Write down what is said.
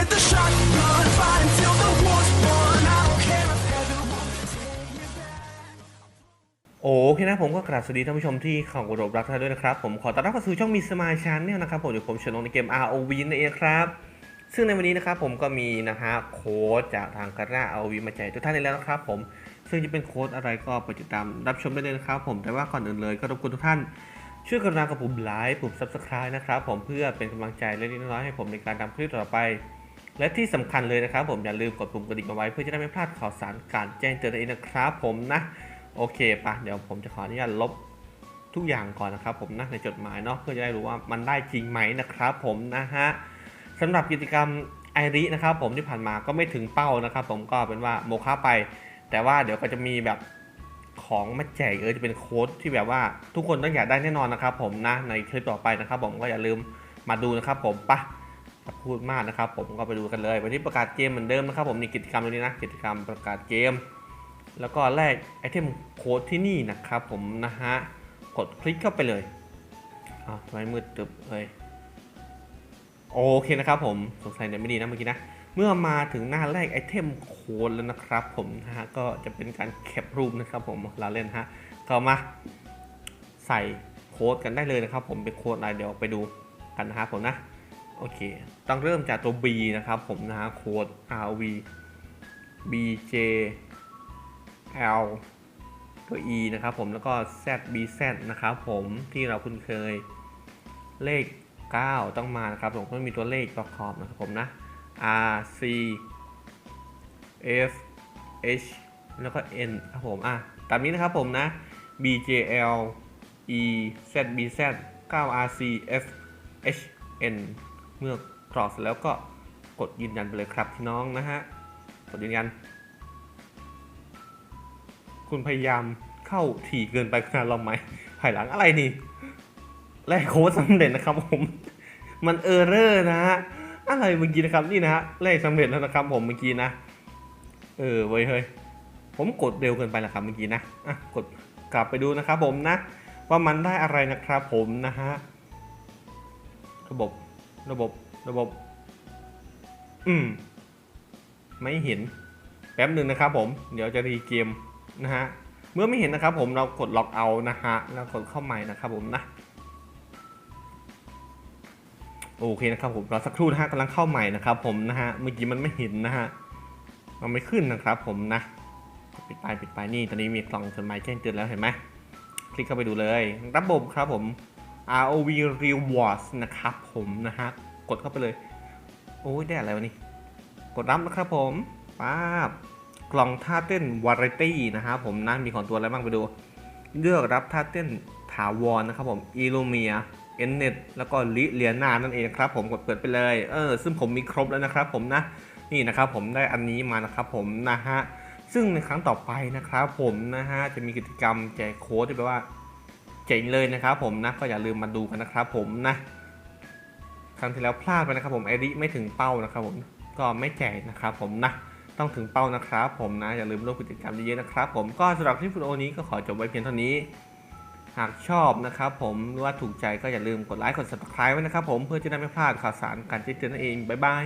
โอเคนะผมก็กราบสวัสดีท่านผู้ชมที่เข่ากรบรักท่านด้วยนะครับ ผมขอต้อนรับเข้าสู่ช่องมีสมาชันเนี่ยนะครับผมอยู่ผมชนงในเกม ROV นั่นเองครับ ซึ่งในวันนี้นะครับผมก็มีนะฮะโค้ดจากทางการ่า ROV มาแจกทุกท่านได้แล้วนะครับผมซึ่งจะเป็นโค้ดอะไรก็ไปติดตามรับชมได้เลยนะครับผมแต่ว่าก่อนอื่นเลยก็รบกวนทุกท่านช่วยกรุณากดปุ่มไลค์ปุ่ม Subscribe นะครับผมเพื่อเป็นกำลังใจเล็กๆน้อยๆให้ผมในการทำคลิปต่อไป และที่สำคัญเลยนะครับผมอย่าลืมกดปุ่มกระดิ่งเอาไว้เพื่อจะได้ไม่พลาดข่าวสารการแจ้งเตือนนั่นเองนะครับผมนะโอเคปะเดี๋ยวผมจะขออนุญาตลบทุกอย่างก่อนนะครับผมนะในจดหมายเนาะเพื่อจะได้รู้ว่ามันได้จริงไหมนะครับผมนะฮะสำหรับกิจกรรมไอรินะครับผมที่ผ่านมาก็ไม่ถึงเป้านะครับ ผมก็เป็นว่าโมฆะไป แต่ว่าเดี๋ยวก็จะมีแบบของมาแจกเออจะเป็นโค้ดที่แบบว่าทุกคนต้องอยากได้แน่นอนนะครับผมนะในคลิปต่อไปนะครับ ผมก็อย่าลืมมาดูนะครับผมปะอย่า พูดมากนะครับ ผมก็ไปดูกันเลยวันนี้ประกาศเกมเหมือนเดิมนะครับ ผมมีกิจกรรมตรงนี้นะกิจกรรมประกาศเกม แล้วก็แลกไอเทมโค้ดที่นี่นะครับ ผมนะฮะกดคลิกเข้าไปเลยอ้าวทำไมมืดตึบเลยโอเคนะครับผมสงสัยเนี่ยไม่ดีนะเมื่อกี้นะเมื่อมาถึงหน้าแรกไอเทมโค้ดแล้วนะครับ ผมนะฮะก็จะเป็นการแคปรูปนะครับผมเราเล่นฮะก็มาใส่โค้ดกันได้เลยนะครับ ผมเป็นโค้ดอะไรเดี๋ยวไปดูกันนะครับผมนะ โอเค ต้องเริ่มจากตัว B นะครับผมนะฮะโค้ด RV BJ L ตัว E นะครับผมแล้วก็ Z B Z นะครับผมที่เราคุ้นเคยเลข 9 ต้องมานะครับผมก็มีตัวเลขประกอบนะครับผมนะ R C F H แล้วก็ N ครับผมอะตามนี้นะครับผมนะ B J L E Z B Z 9 R C F H N เมื่อกรอกเสร็จแล้วก็กดยืนยันไปเลยครับพี่น้องนะฮะกดยืนยัน คุณพยายามเข้าถี่เกินไปขนาดเราไหมภายหลังอะไรนี่แลกโค้ดสำเร็จนะครับผมมันเออร์เรอร์นะฮะอะไรเมื่อกี้นะครับนี่นะฮะแลกสำเร็จแล้วนะครับผมเมื่อกี้นะ เออเว้ยเฮ้ยผมกดเร็วเกินไปแล้วครับเมื่อกี้นะอะกดกลับไปดูนะครับผมนะ ว่ามันได้อะไรนะครับผมนะฮะระบบ ระบบระบบ อืม ไม่เห็น แป๊บหนึ่งนะครับผม เดี๋ยวจะรีเกมนะฮะ เมื่อไม่เห็นนะครับผมเรากดล็อกเอานะฮะ แล้วกดเข้าใหม่นะครับผมนะโอเคนะครับผมรอสักครู่นะฮะกำลังเข้าใหม่นะครับผมนะฮะเมื่อกี้มันไม่เห็นนะฮะมันไม่ขึ้นนะครับผมนะปิดไปปิดไปนี่ตอนนี้มีกล่องจดหมายแจ้งเตือนแล้วเห็นไหมคลิกเข้าไปดูเลย ระบบครับผม ROV Rewards นะครับผมนะฮะ กดเข้าไปเลย โอ้ยได้อะไรวะนี่ กดรับนะครับผมป๊าบกล่องท่าเต้นวาไรตี้นะครับผมนะมีของตัวอะไรบ้างไปดู เลือกรับท่าเต้นถาวรนะครับผมอีลูเมียเอ็นเน็ตแล้วก็ลิเลียนานั่นเองครับผมกดเปิดไปเลยเออซึ่งผมมีครบแล้วนะครับผมนะนี่นะครับผมได้อันนี้มานะครับผมนะฮะซึ่งในครั้งต่อไปนะครับผมนะฮะจะมีกิจกรรมแจกโค้ดที่แปลว่า เจ๋งเลยนะครับผมนะก็อย่าลืมมาดูกันนะครับผมนะครั้งที่แล้วพลาดไปนะครับผมไอริไม่ถึงเป้านะครับผมก็ไม่แจกนะครับผมนะต้องถึงเป้านะครับผมนะอย่าลืมร่วมกิจกรรมเยอะๆนะครับผมก็สำหรับคลิปวิดีโอนี้ก็ขอจบไว้เพียงเท่านี้ หากชอบนะครับผมหรือว่าถูกใจก็อย่าลืมกดไลค์กด subscribe ไว้นะครับผมเพื่อจะได้ไม่พลาดข่าวสารการแจ้งเตือนนั่นเองบ๊ายบาย